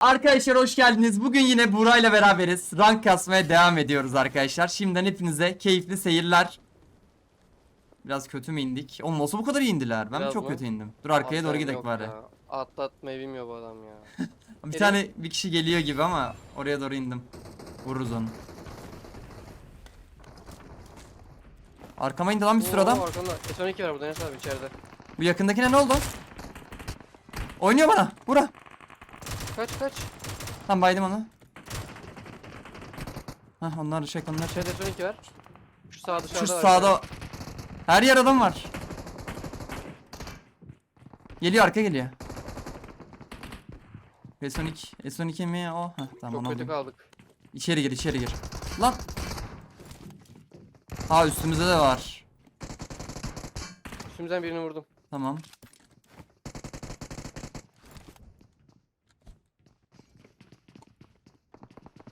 Arkadaşlar hoş geldiniz. Bugün yine Buray'la beraberiz. Rank kasmaya devam ediyoruz arkadaşlar. Şimdiden hepinize keyifli seyirler. Biraz kötü mü indik? Oğlum nasıl bu kadar iyi indiler? Ben Biraz çok mı? kötü indim? Dur arkaya doğru Atlarım gidelim yok bari. ya. Atlatmayı bilmiyor bu adam ya. Bir Gelin. tane bir kişi geliyor gibi ama oraya doğru indim. Vururuz onu. Arkama indi lan bir sürü Oo, adam. Arkamda. S12 var burada Enes abi içeride. Bu yakındakine ne oldu? Oynuyor bana. Vura. Kaç kaç. Tam baydım onu. Hah onlar şey onlar şey. İçeride S12 var. Şu sağ dışarıda Şu var. sağda her yer adam var. Geliyor arka geliyor. S12 S12 mi o? Heh, tamam Çok onu kötü kaldık. İçeri gir içeri gir. Lan. Ha üstümüzde de var. Üstümüzden birini vurdum. Tamam.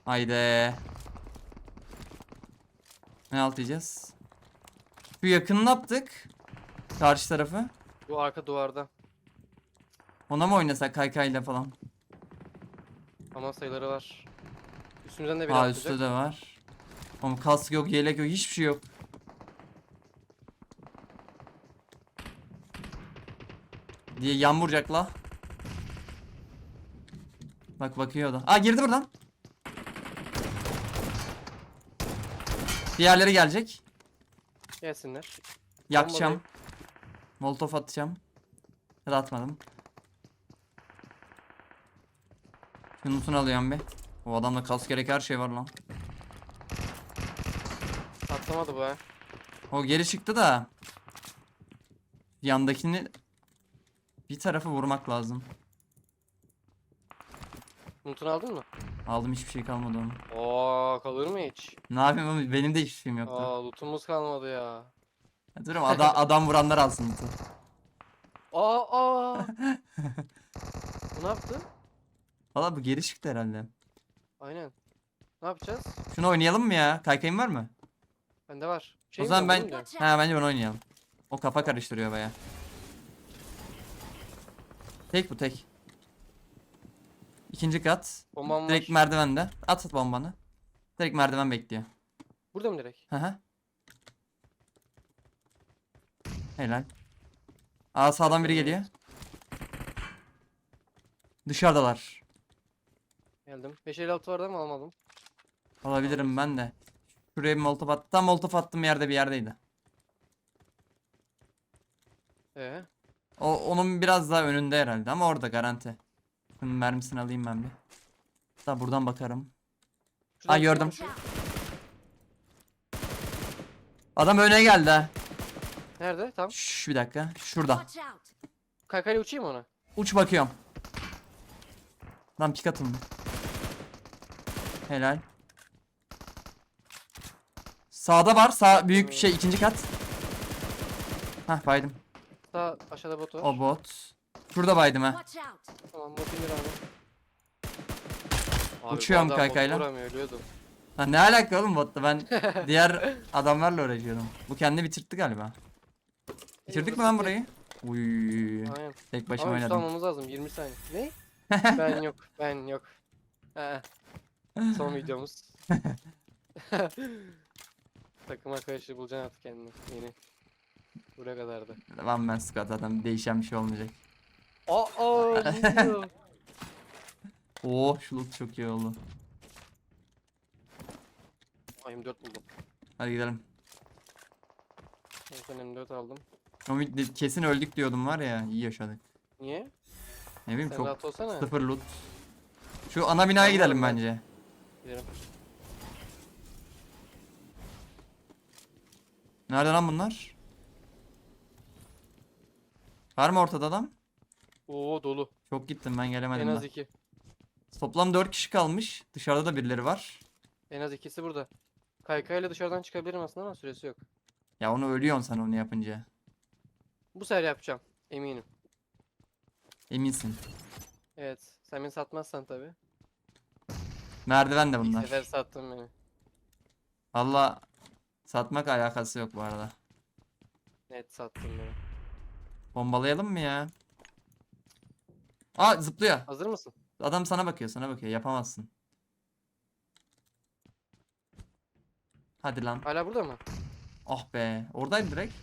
Haydi. Ne alt diyeceğiz? Şu yakını yaptık? Karşı tarafı. Bu arka duvarda. Ona mı oynasak kaykayla falan? Ama sayıları var. Üstümüzden de Ha atlayacak. üstte de var. Oğlum kask yok, yelek yok, hiçbir şey yok. Diye yan vuracak la. Bak bakıyor da. Aa girdi buradan. Diğerleri gelecek. Gelsinler. Yakacağım. Molotof atacağım. Ya da atmadım. Yunus'unu alıyorum bir. O adamda kask gerek her şey var lan. Atlamadı bu ha. O geri çıktı da. Yandakini bir tarafı vurmak lazım. Umutunu aldın mı? Aldım hiçbir şey kalmadı onun. Oo kalır mı hiç? Ne yapayım oğlum benim de hiçbir şeyim yoktu. Aa lootumuz kalmadı ya. Ya Durum adam, adam vuranlar alsın lütfen. Aa aa. bu ne yaptı? Valla bu geri çıktı herhalde. Aynen. Ne yapacağız? Şunu oynayalım mı ya? Kaykayın var mı? Bende var. Şey o zaman ben... Ha bence bunu oynayalım. O kafa karıştırıyor baya. Tek bu tek. İkinci kat. Bombam var. Direkt merdivende. At at bombanı. Direkt merdiven bekliyor. Burada mı direkt? Hı hı. Helal. Aa sağdan biri geliyor. Dışarıdalar. Geldim. 556 vardı ama almadım. Alabilirim ben de. Şuraya bir molotof attım. Tam molotof attığım yerde bir yerdeydi. Ee, O onun biraz daha önünde herhalde ama orada garanti. Şunun mermisini alayım ben bir. Hatta buradan bakarım. şuradan Aa gördüm. çıkmış. Adam öne geldi ha. Nerede? Tam. Şş, bir dakika. Şurada. Kaykayla uçayım ona. Uç bakıyorum. Lan pik atın. Helal. Sağda var. Sağ büyük şey ikinci kat. Hah baydım. Sağ aşağıda bot var. O bot. Şurada baydım ha. Tamam bot indir abi. Abi, bu Uçuyorum adam kaykayla. botu vuramıyor, ölüyordum. Ha ne alaka oğlum botla ben diğer adamlarla uğraşıyordum. Bu kendini bitirtti galiba. Bitirdik mi lan burayı? Uy. Aynen. Tek başıma Ama üstü oynadım. almamız lazım 20 saniye. Ne? ben yok ben yok. Ee, son videomuz. Takım arkadaşı bulacaksın artık kendini. Yeni. Buraya kadardı. Lan ben squat adam değişen bir şey olmayacak. Aa, ne diyor? Oo şu loot çok iyi oldu. Ay 24 buldum. Hadi gidelim. Ben M4 aldım. Vid- kesin öldük diyordum var ya iyi yaşadık. Niye? Ne bileyim Sen çok rahat olsana. sıfır loot. Şu ana binaya gidelim bence. Gidelim. Nerede lan bunlar? Var mı ortada adam? Oo dolu. Çok gittim ben En gelemedim az de. 2. Toplam 4 kişi kalmış. Dışarıda da birileri var. En az ikisi burada. Kaykayla dışarıdan çıkabilirim aslında ama süresi yok. Ya onu ölüyorsun sen onu yapınca. Bu sefer yapacağım. Eminim. Eminsin. Evet. Sen beni satmazsan tabii. Merdiven de bunlar. sefer sattın beni. Valla satmak alakası yok bu arada. Net sattın beni. Bombalayalım mı ya? Aa zıplıyor. Hazır mısın? Adam sana bakıyor sana bakıyor yapamazsın. Hadi lan. Hala burada mı? Ah be. Oradaydı direkt.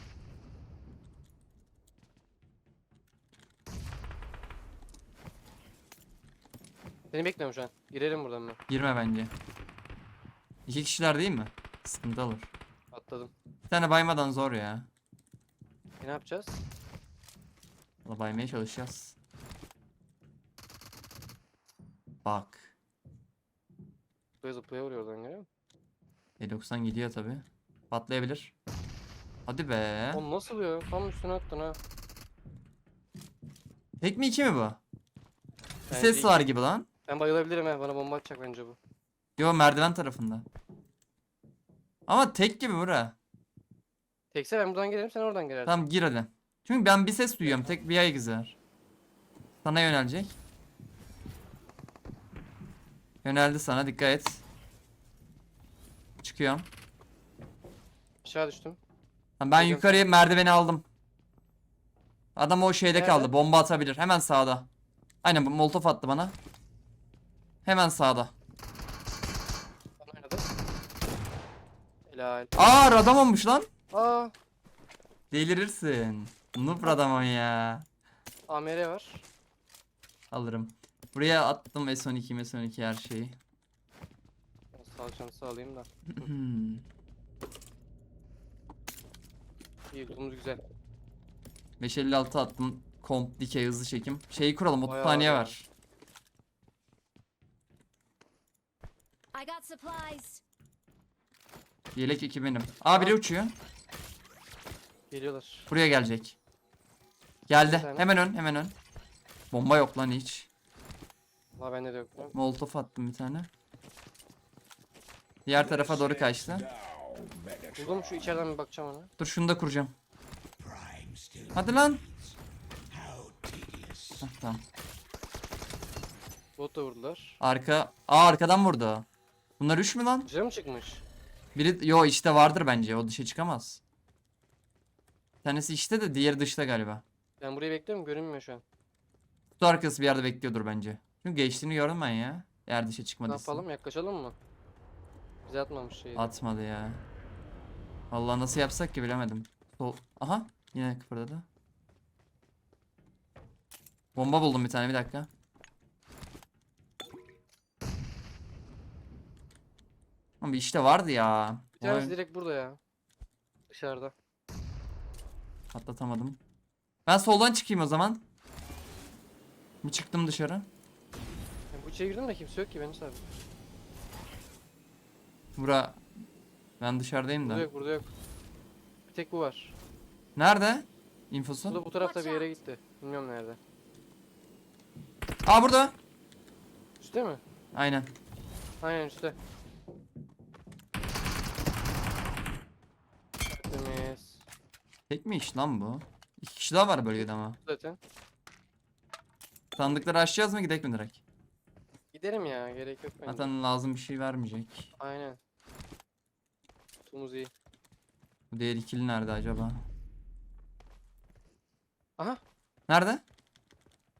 Seni bekliyorum şu an. Girelim buradan ben. Girme bence. İki kişiler değil mi? Sıkıntı olur. Atladım. Bir tane baymadan zor ya. E ne yapacağız? Valla baymaya çalışacağız. Bak. Zıplaya zıplaya vuruyor oradan görüyor musun? E90 gidiyor tabi. Patlayabilir. Hadi be. Oğlum nasıl ya? Tam üstüne attın ha. Tek mi iki mi bu? Bir Bence ses var gibi lan. Ben bayılabilirim ha. Bana bomba atacak bence bu. Yo merdiven tarafında. Ama tek gibi bura. Tekse ben buradan girerim sen oradan girersin. Tamam gir hadi. Çünkü ben bir ses duyuyorum. Tek bir ay güzel. Sana yönelecek. Yöneldi sana dikkat et. Çıkıyorum. Aşağı düştüm. Tamam, ben Hocam yukarıya merdiveni aldım. Adam o şeyde Nerede? kaldı. Bomba atabilir. Hemen sağda. Aynen bu molotof attı bana. Hemen sağda. Bana oynadı. Helal. Aa radam olmuş lan. Aa. Delirirsin. Noob radamon ya. AMR var. Alırım. Buraya attım S12 S12 her şeyi. Ben alayım da. İyi güzel. 556 attım. Komp dikey hızlı çekim. Şeyi kuralım 30 Bayağı saniye var var. I got supplies. Yelek 2 benim. Aa biri uçuyor. Geliyorlar. Buraya gelecek. Geldi. Bir tane. Hemen ön hemen ön. Bomba yok lan hiç. Valla bende de yok. lan. Molotof attım bir tane. Diğer tarafa doğru kaçtı. Buldum şu içeriden bir bakacağım ona. Dur şunu da kuracağım. Hadi lan. Hah, tamam. Bot da vurdular. Arka. Aa arkadan vurdu. Bunlar 3 mü lan? Dışarı mı çıkmış? Biri yo işte vardır bence. O dışa çıkamaz. Bir tanesi işte de diğeri dışta galiba. Ben burayı bekliyorum görünmüyor şu an. Kutu arkası bir yerde bekliyordur bence. Çünkü geçtiğini gördüm ben ya. Eğer dışa Ne çıkmadıysa. yapalım yaklaşalım mı? Bize atmamış şeyi. Atmadı ya. Vallahi nasıl yapsak ki bilemedim. Sol. Aha yine kıpırdadı. Bomba buldum bir tane bir dakika. Ama işte vardı ya. Bir tanesi Onu direkt burada ya. Dışarıda. atlatamadım. Ben soldan çıkayım o zaman. Bir çıktım dışarı. İçeri girdim de kimse yok ki benim sabit. Bura. Ben dışarıdayım Burada da. yok burada yok. Bir tek bu var. Nerede? Bu İnfosu. da bu tarafta bir yere gitti. Bilmiyorum nerede. Aa burada. Üstte mi? Aynen. Aynen üstte. Temiz. Tek mi iş lan bu? İki kişi daha var bölgede ama. Zaten. Sandıkları açacağız mı gidelim mi direkt? Gidelim ya gerek yok bence. Zaten lazım bir şey vermeyecek. Aynen. Tutumuz iyi. Bu diğer ikili nerede acaba? Aha. Nerede?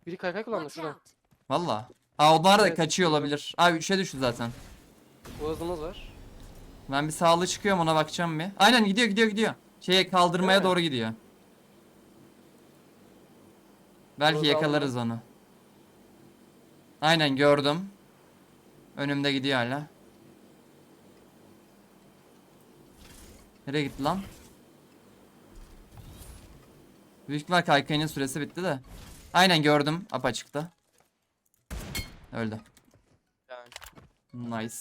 Biri kaykay kullandı Watch şuradan. out. Valla. Aa onlar da Evet, kaçıyor şurada. olabilir. Aa 3'e düştü zaten. Boğazımız var. Ben bir sağlı çıkıyorum ona bakacağım bir. Aynen gidiyor gidiyor gidiyor. Şeye kaldırmaya Değil mi? doğru gidiyor. Belki yakalarız onu. Aynen gördüm. Önümde gidiyor hala. Nereye gitti lan? Büyük ihtimal kaykayının süresi bitti de. Aynen gördüm apaçıkta. Öldü. Yani. Nice.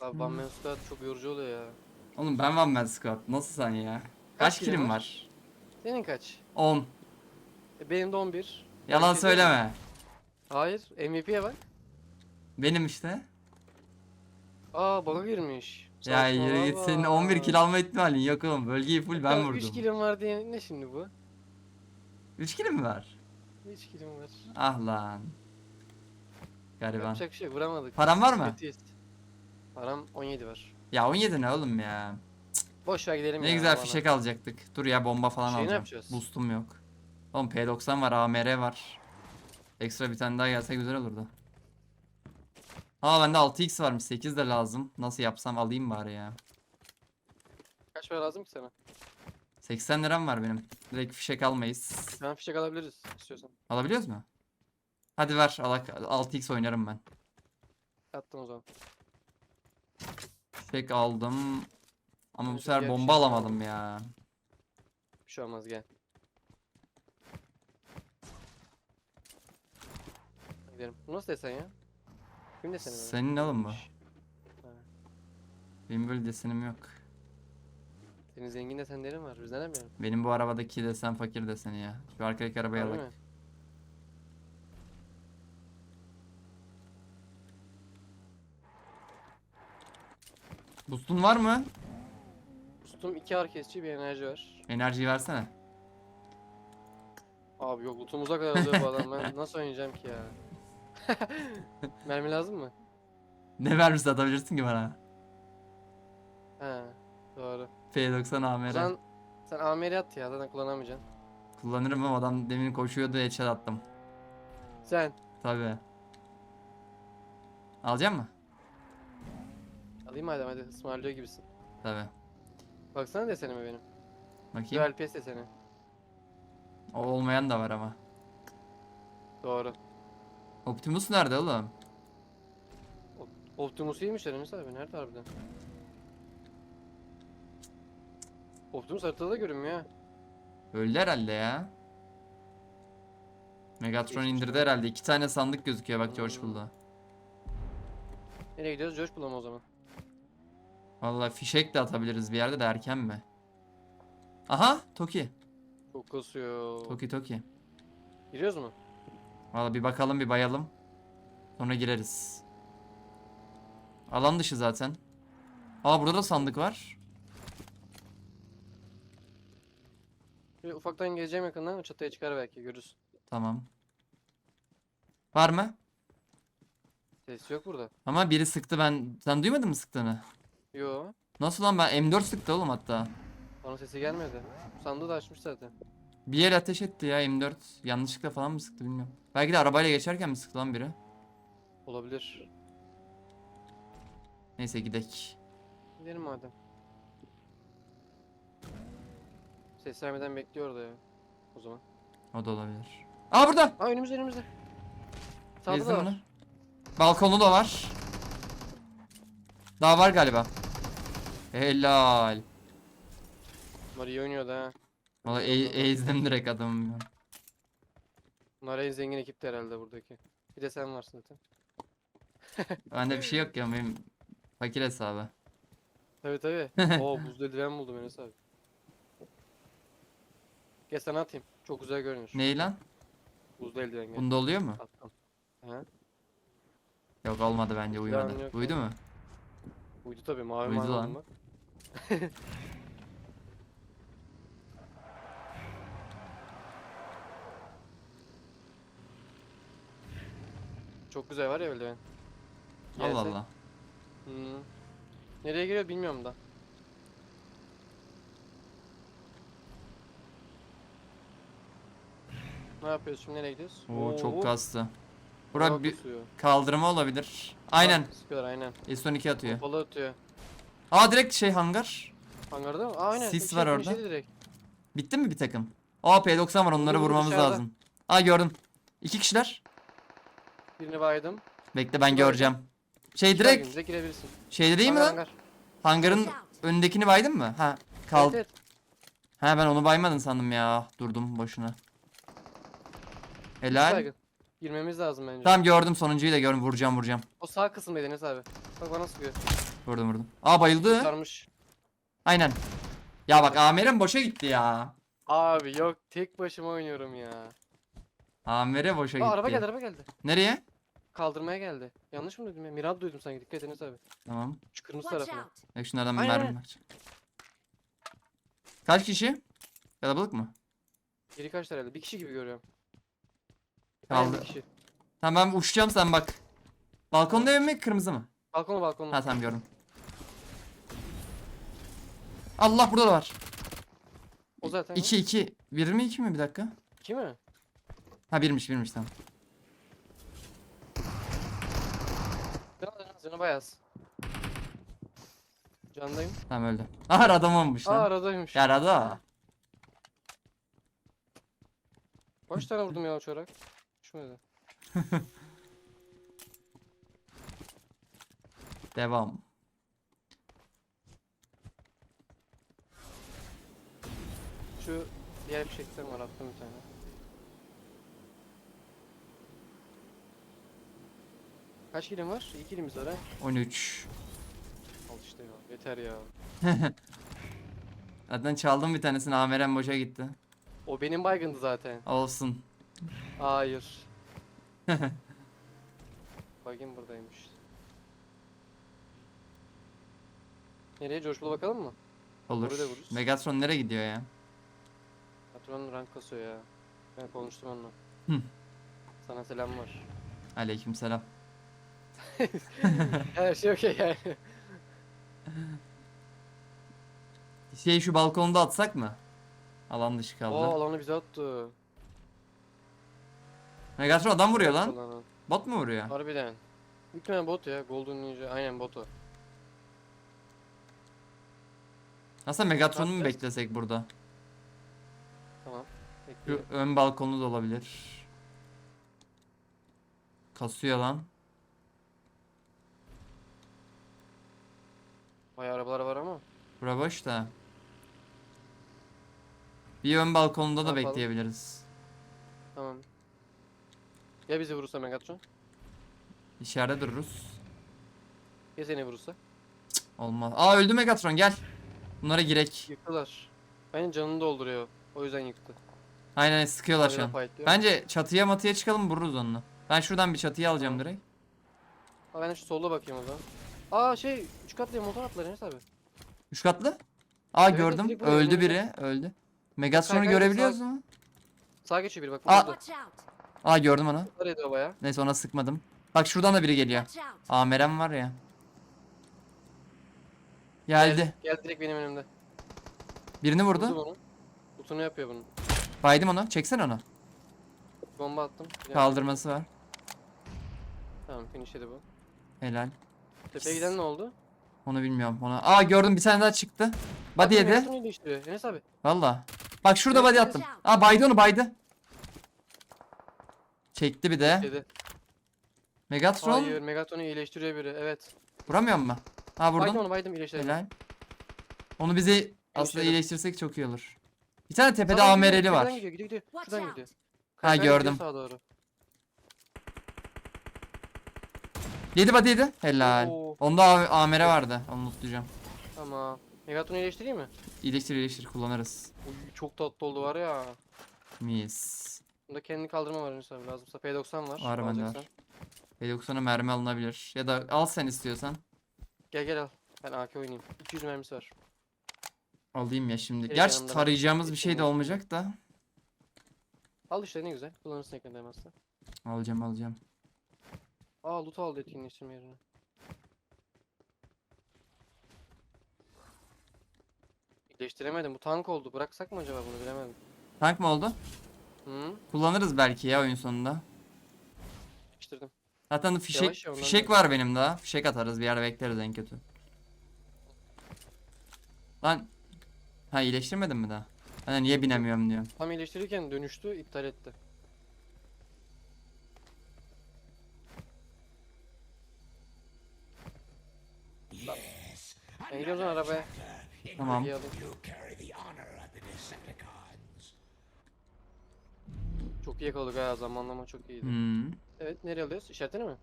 Abi One Man Squad çok yorucu oluyor ya. Oğlum ben One Man Squad. Nasıl sen ya? Kaç, Kaç kilim var? var? Senin kaç? 10. E, benim de 11. Yalan söyleme. Hayır. MVP'ye bak. Benim işte. Aa bana girmiş. Ya yürü git senin 11 kill alma ihtimalin yok oğlum. Bölgeyi full ben vurdum. 3 kilim var diye ne şimdi bu? 3 kill mi var? 3 kilim var. Ah lan. Gariban. Yapacak bir şey yok vuramadık. Param var mı? Kötüyüz. Param 17 var. Ya 17 ne oğlum ya? Boş ver gidelim Ne ya. güzel vallahi. fişek alacaktık. Dur ya bomba falan Şeyi ne alacağım. yapacağız? Boostum yok. Oğlum P90 var, AMR var. Ekstra bir tane daha gelse güzel olurdu. Aa bende 6x varmış 8 de lazım. Nasıl yapsam alayım bari ya. Kaç para lazım ki sana? 80 liram var benim. Direkt fişek almayız. Ben fişek alabiliriz istiyorsan. Alabiliyoruz mu? Hadi ver alak 6x oynarım ben. Attım o zaman. Fişek aldım. Ama bu sefer diğer bomba alamadım ya. Bir şey olmaz gel. Gidelim. Bu nasıl desen ya? Kim deseni böyle? Senin oğlum bu. Benim böyle desenim yok. Senin zengin desenlerin var. Biz neden bilmiyorum? Benim bu arabadaki desen fakir deseni ya. Şu arkadaki arabayı Harbi alak. mi? Boost'un var mı? Ustum iki ağır kesici bir enerji var. Enerjiyi versene. Abi yok lootumuza kadar alıyor bu adam. Ben nasıl oynayacağım ki ya? Mermi lazım mı? Ne vermiş atabilirsin ki bana? He. Doğru. P90 O AMR. zaman sen amiri at ya zaten kullanamayacaksın. Kullanırım ama adam demin koşuyordu headshot attım. Sen. Tabi. Alacak mı? Alayım madem hadi ısmarlıyor gibisin. Tabi. Baksana desenime benim. Bakayım. Dual PS deseni. O olmayan da var ama. Doğru. Optimus nerede oğlum? Optimus iyiymiş Enes abi. Nerede harbiden? Optimus haritada da görünmüyor ha. Öldü herhalde ya. Megatron Geçmiş indirdi herhalde. İki tane sandık gözüküyor bak George Hmm. buldu. Nereye gidiyoruz? George bulalım o zaman. Vallahi fişek de atabiliriz bir yerde de erken mi? Aha Toki. Çok kasıyor. Toki Toki. Giriyoruz mu? Vallahi bir bakalım bir bayalım. Sonra gireriz. Alan dışı zaten. Aa burada da sandık var. Bir ufaktan geleceğim yakından çatıya çıkar belki görürüz. Tamam. Var mı? Ses yok burada. Ama biri sıktı ben. Sen duymadın mı sıktığını? Yo. Nasıl lan ben M4 sıktı oğlum hatta. Bana sesi gelmedi. Sandığı da açmış zaten. Bir yer ateş etti ya M4. Yanlışlıkla falan mı sıktı bilmiyorum. Belki de arabayla geçerken mi sıktı lan biri? Olabilir. Neyse gidek. Gidelim madem. Ses vermeden bekliyor orada ya. O zaman. O da olabilir. Aa burada. Aa önümüzde önümüzde. Sağda da var. Balkonu da var. Daha var galiba. Helal. Bunlar iyi oynuyordu ha. Valla e- ezdim direkt adamı. Bunlar en zengin ekipti herhalde buradaki. Bir de sen varsın zaten. Bende bir şey yok ya benim fakir hesabı. Tabi tabi. Oo buzlu eldiven buldum Enes abi. Gel sana atayım. Çok güzel görünür. Ney lan? Buzlu eldiven gel. Bunda oluyor mu? Attım. He. Yok olmadı bence yok Uydu ya. mu? Uydu tabi mavi Uydu mavi lan. oldu Çok güzel var ya eldiven. Allah Gelse- Allah. Hı. Nereye giriyor bilmiyorum da. Ne yapıyoruz şimdi nereye gidiyoruz? Oo çok kastı. bayağı Bura bir kaldırma olabilir. Aynen. Sıkıyorlar aynen. S12 atıyor. Kapalı atıyor. Aa direkt şey hangar. Hangarda mı? Aa, aynen. Sis Bir var şey orada. direkt. Bitti mi bir takım? Aa P90 var onları vurdu vurmamız dışarıda. lazım. Aa gördüm. İki kişiler. Birini baydım. Bekle ben göreceğim. Şey Direkt. girebilirsin. şeyde değil mi Hangar, lan? hangar. Hangarın önündekini baydın mı? Ha kal. Evet, evet. Ha ben onu baymadın sandım ya. Durdum boşuna. Helal. Saygın. Girmemiz lazım bence. Tamam gördüm sonuncuyu da gördüm. Vuracağım vuracağım. O sağ kısımdaydı Enes abi. Bak bana sıkıyor. Vurdum vurdum. Aa bayıldı. Sarmış. Aynen. Ya bak Amer'in boşa gitti ya. Abi yok tek başıma oynuyorum ya. Amer'e boşa Aa, gitti. araba geldi araba geldi. Nereye? Kaldırmaya geldi. Yanlış mı duydum ya? Mirab duydum sanki. Dikkat et Enes abi. Tamam. Şu kırmızı Watch tarafına. out. Bak şunlardan bir Aynen, mermi aynen. bakacağım. Kaç kişi? Kalabalık mı? Geri kaçtı herhalde. Bir kişi gibi görüyorum. Aynen, Kaldı. Bir kişi. Tamam ben uçacağım sen bak. Balkonda ev mi kırmızı mı? Balkonu balkonu. Ha tamam gördüm. Allah burada da var. O zaten. 2 2. 1 mi 2 mi bir dakika? İki mi? Ha birmiş birmiş tamam. Canı bayağı az. Candayım. Tamam öldü. Aha adam olmuş Aa lan. aradaymış. Ya arada. Kaç tane vurdum ya uçarak? Düşmedi. Devam. Şu diğer bir şekilde var attım bir tane. Kaç kilim var? İyi kilimiz var ha. 13. Al işte ya. Yeter ya. Zaten çaldım bir tanesini Ameren boşa gitti. O benim baygındı zaten. Olsun. Hayır. Baygın buradaymış. Nereye? Bull'a bakalım mı? Olur. Orada vururuz. Megatron nereye gidiyor ya? Patron rank kasıyor ya. Ben konuştum onunla. Hı. Sana selam var. Aleykümselam. Her şey okey yani. Şey şu balkonda atsak mı? Alan dışı kaldı. Oo alanı bize attı. Megatron adam vuruyor lan. Alanı. Bot mu vuruyor? Harbiden. Büyük ihtimalle bot ya. Golden Ninja. Aynen bot o. Aslında Megatron'u mu beklesek burada? Tamam. Şu Bekliyorum. ön balkonu da olabilir. Kasıyor lan. Bayağı arabalar var ama. Bura boş da. Bir ön balkonunda da yapalım? bekleyebiliriz. Tamam. Ya bizi vurursa Megatron? İçeride dururuz. Ya seni vurursa? Olmaz. Aa öldü Megatron gel. Bunlara girek. Yıktılar. Bence canını dolduruyor. O yüzden yıktı. Aynen sıkıyorlar şu an. Bence çatıya matıya çıkalım vururuz onunla. Ben şuradan bir çatıya alacağım direkt. Aa, ben de şu solda bakayım o zaman. Aa şey 3 katlı motor attılar Enes abi. Üç katlı. Aa Evet, gördüm. direkt buraya Öldü biri. Öldü. Megatron'u Kanka, görebiliyoruz sağ- mu? Sağa geçiyor biri bak. Aa. Burada. Watch out! Aa gördüm onu. Baya? Neyse ona sıkmadım. Bak şuradan da biri geliyor. Watch out! Amerem var ya. Geldi. Gel direkt benim önümde. Birini Vurdu vurdu. bunu. Butunu yapıyor bunu. Baydım onu. Çeksene onu. Bomba attım. Kaldırması var. Tamam finishledi bu. Helal. Tepeye giden ne oldu? Onu bilmiyorum. Ona. Aa gördüm bir tane daha çıktı. Body yedi. Enes abi. Valla. Bak şurada body attım. Aa baydı onu baydı. Çekti bir de. Dedi. Megatron. Hayır Megatron'u iyileştiriyor biri. Evet. Vuramıyor mu? Ha Baydım vurdum. onu baydım iyileştirdim. Helal. Onu bizi aslında iyileştirsek çok iyi olur. Bir tane tepede AMR'li gidiyor, var. Gidiyor gidiyor gidiyor. Şuradan gidiyor. Ha, Kaydırarak gidiyor gördüm. Sağa doğru. Yedi body yedi. Helal. Oo. Onda A- AMR vardı. Onu unutacağım. Tamam. Megatron'u iyileştireyim mi? İyileştir iyileştir kullanırız. Uy, çok tatlı oldu var ya. Mis. Bunda kendini kaldırma var Enes abi lazımsa. P90 var. Var bende alacaksan. var. P90'a mermi alınabilir. Ya da al sen istiyorsan. Gel gel al. Ben AK oynayayım. 200 mermisi var. Alayım ya şimdi. Direkt Gerçi yanımda var. tarayacağımız bir şey de olmayacak da. Al işte ne güzel. Kullanırsın yakında demezse. Alacağım alacağım. Aa loot aldı etkinleştirme yerine. İyileştiremedim. Bu tank oldu. Bıraksak mı acaba bunu bilemedim. Tank mı oldu? Hı? Kullanırız belki ya oyun sonunda. İyileştirdim. Zaten fişek, Yavaş ya, ondan fişek var benim daha. Fişek atarız bir yerde bekleriz en kötü. Lan. Ha iyileştirmedin mi daha? Ben niye binemiyorum diyorum. Tam iyileştirirken dönüştü. iptal etti. Ben gidiyorum o zaman arabaya. Tamam. Alayım. Çok iyi yakaladık ha zamanlama çok iyiydi. Hmm. Evet nereye alıyoruz? İşaretini mi?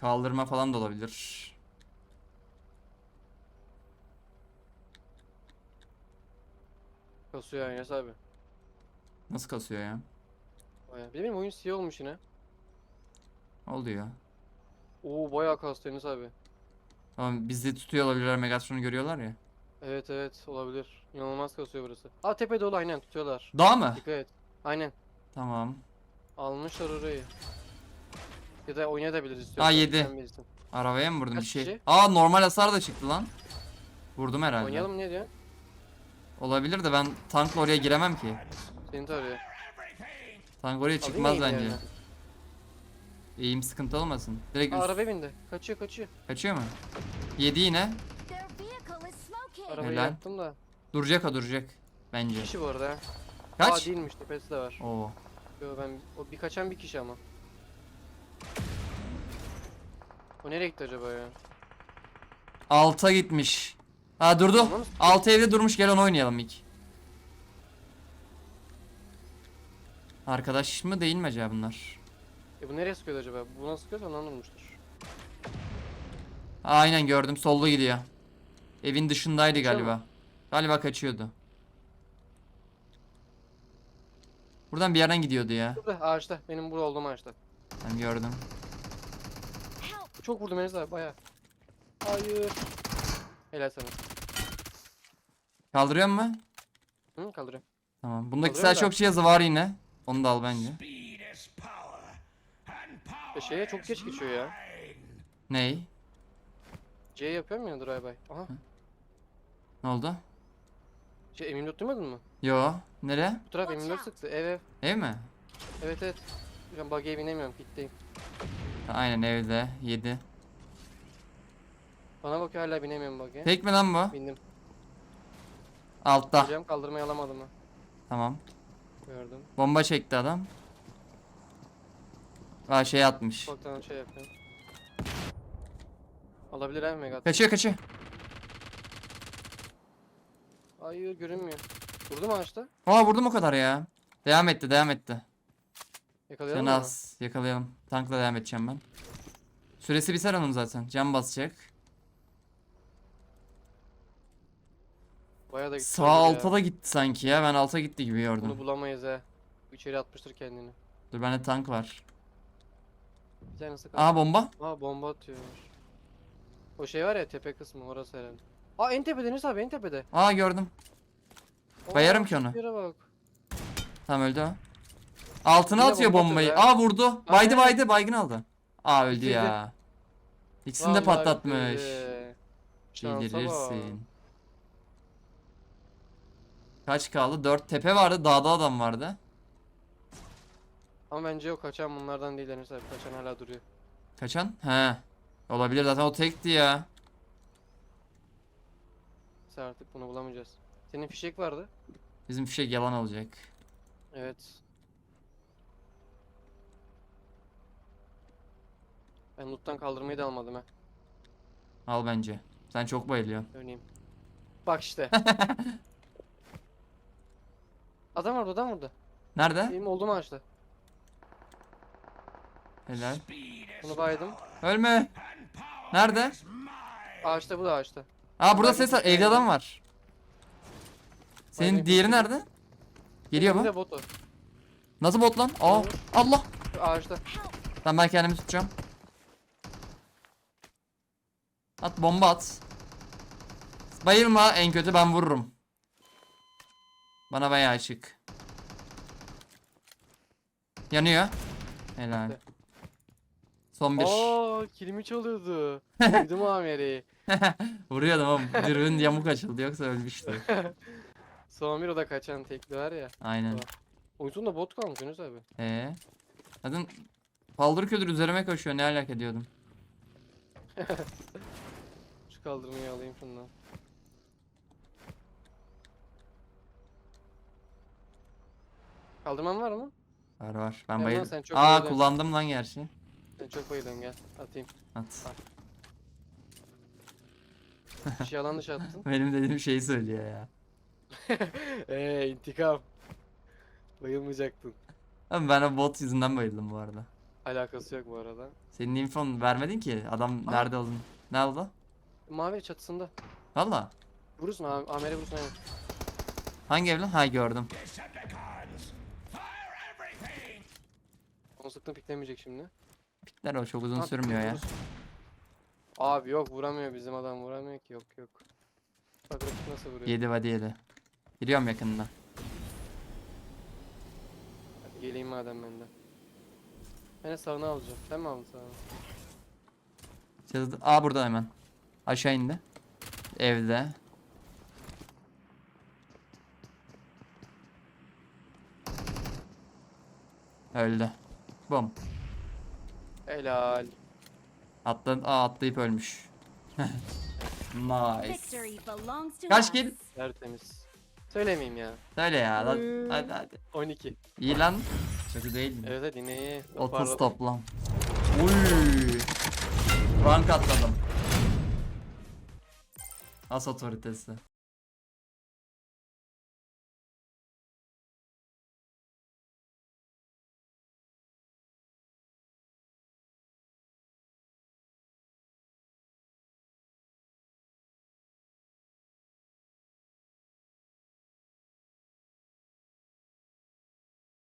Kaldırma falan da olabilir. Kasıyor Enes abi. Nasıl kasıyor ya? Baya. Bir de benim oyun siyah olmuş yine. Oluyor. Oo bayağı kastı Enes abi. Tamam bizi tutuyor olabilirler Megatron'u görüyorlar ya. Evet evet olabilir. İnanılmaz kasıyor burası. Aa tepe dolu aynen tutuyorlar. Dağ mı? Dikkat et. Aynen. Tamam. Almışlar orayı. Ya da oynayabiliriz istiyorsan. yedi. sen bilirsin. Arabaya mı vurdun Kaç bir şey? kişi? Aa normal hasar da çıktı lan. Vurdum herhalde. Oynayalım ne diyor? Olabilir de ben tankla oraya giremem ki. Seni tarıyor. Tank oraya Alayım çıkmaz mı bence. yerine? Eğim sıkıntı olmasın. Direkt Aa, üst- arabaya bindi. Kaçıyor kaçıyor. kaçıyor mu? Yedi yine. Their vehicle is smoking. Arabayı Helal. yaktım da. Duracak o duracak. Bir Bence. kişi bu arada. ha. Kaç? Aa değilmiş tepesi de var. Oo. Yo, ben o bir kaçan bir kişi ama. O nereye gitti acaba ya? Alta gitmiş. Ha durdu. Tamam? Altı evde durmuş gel onu oynayalım ilk. Arkadaş mı değil mi acaba bunlar? E bu nereye sıkıyordu acaba? Bu nasıl sıkıyordu onu anlamıştır. Aynen gördüm solda gidiyor. Evin dışındaydı Kaçıyor galiba. mu? Galiba kaçıyordu. Buradan bir yerden gidiyordu ya. Burada ağaçta. Benim burada olduğum ağaçta. Ben gördüm. Çok vurdum Enes abi baya. Hayır. Helal sana. Kaldırıyor mu? Hı kaldırıyorum. Tamam. Bundaki Kaldırıyorum sel da. çok cihazı var yine. Onu da al bence. E şeye çok geç geçiyor ya. Ney? C yapıyorum ya drive by. Aha. Ne oldu? Şey M24 duymadın mı? Yo. Nere? Bu taraf Watch M24 out. sıktı. Ev ev. Ev mi? Evet evet. An buggy'e binemiyorum. Pitteyim. Aynen evde. 7. Bana bakıyor hala binemiyorum buggy'e. Tek mi lan bu? Bindim. Altta. Hocam kaldırmayı alamadım ha. Tamam. Gördüm. Bomba çekti adam. Aa şey atmış. Ufaktan şey yapıyorum. Alabilir ha Megat. Kaçıyor kaçıyor. Hayır görünmüyor. Durdu mu ağaçta? Aa vurdum o kadar ya. Devam etti devam etti. Yakalayalım Sen mı? az. Yakalayalım. Tankla devam edeceğim ben. Süresi biter onun zaten. Cam basacak. Bayağı da gitti Sağ alta ya. da gitti sanki ya. Ben alta gitti gibi Bunu gördüm. bulamayız ha. Bu İçeri atmıştır kendini. Dur bende tank var. Bir tane sıkı. Aa bomba. Aa bomba atıyor. O şey var ya tepe kısmı orası herhalde. Aa en tepede Enes abi en tepede. Aa gördüm. Bayarım ki onu. Yere bak. Tamam öldü o. Altına Yine atıyor bomba bombayı. atıyor Aa vurdu. Baydı Aynen. baydı baygın aldı. Aa öldü ya. İkisini de Vallahi patlatmış. Şansa bak. Gelirsin. Kaç kaldı? 4 tepe vardı. Dağda adam vardı. Ama bence o kaçan bunlardan değil Enes abi. Kaçan hala duruyor. Kaçan? He. Olabilir zaten o tekti ya. Neyse artık bunu bulamayacağız. Senin fişek vardı. Bizim fişek yalan olacak. Evet. Ben loot'tan kaldırmayı da almadım ha. Al bence. Sen çok bayılıyorsun. Örneğin. Bak işte. adam orada adam orada. Nerede? Benim olduğum ağaçta. Helal. Bunu baydım. Ölme. Nerede? Ağaçta bu da ağaçta. Aa burada ses var. Evde adam var. Senin diğeri nerede? Geliyor mu? Nasıl bot lan? Aa Olur. Allah. Ağaçta. Tamam ben kendimi tutacağım. At bomba at. Bayılma en kötü ben vururum. Bana bayağı açık. Yanıyor. Helal. Bitti. Son bir. Aa kilimi çalıyordu. Duydum amiri. Vuruyordum ama dürbün yamuk açıldı yoksa ölmüştü. Son bir o da kaçan tekli var ya. Aynen. Oyunda bot kalmış Yunus abi. Ee. Zaten paldır küldür üzerime koşuyor ne alaka diyordum. Şu kaldırmayı alayım şundan. Kaldırman var mı? Var var. Ben Ya lan bayıldım. sen çok Aa kullandım lan gerçi. Sen çok bayılıyorsun gel. Atayım. At. Bir şey yalan dışı attın. Benim dediğim şeyi söylüyor ya. Eee intikam. Bayılmayacaktın. Ama ben o bot yüzünden bayıldım bu arada. Alakası yok bu arada. Senin infon vermedin ki. Adam nerede olduğunu. Ne oldu? Mavi çatısında. Valla. Vurursun abi. Amer'e vurursun aynen. Hangi ev lan? Ha gördüm. Onu sıktım piklemeyecek şimdi. Pikler o çok uzun Ha, sürmüyor ya. Abi yok vuramıyor bizim adam vuramıyor ki yok yok. Bak rakip nasıl vuruyor. 7 vadi 7. Giriyorum yakında. Hadi geleyim madem ben de. Ben de sağını alacağım. Sen mi aldın sağını? Çatıda- Aa burada hemen. Aşağı indi. Evde. Öldü. Bom. Helal. Atlan Aa, atlayıp ölmüş. nice. Victory belongs to Kaç us. kill? Tertemiz. Söylemeyeyim ya. Söyle ya. Lan, Hmm. hadi hadi. 12. İyi lan. Kötü değil mi? Evet hadi yine iyi. 30 Toparladım. toplam. Uy. Rank atladım. As otoritesi.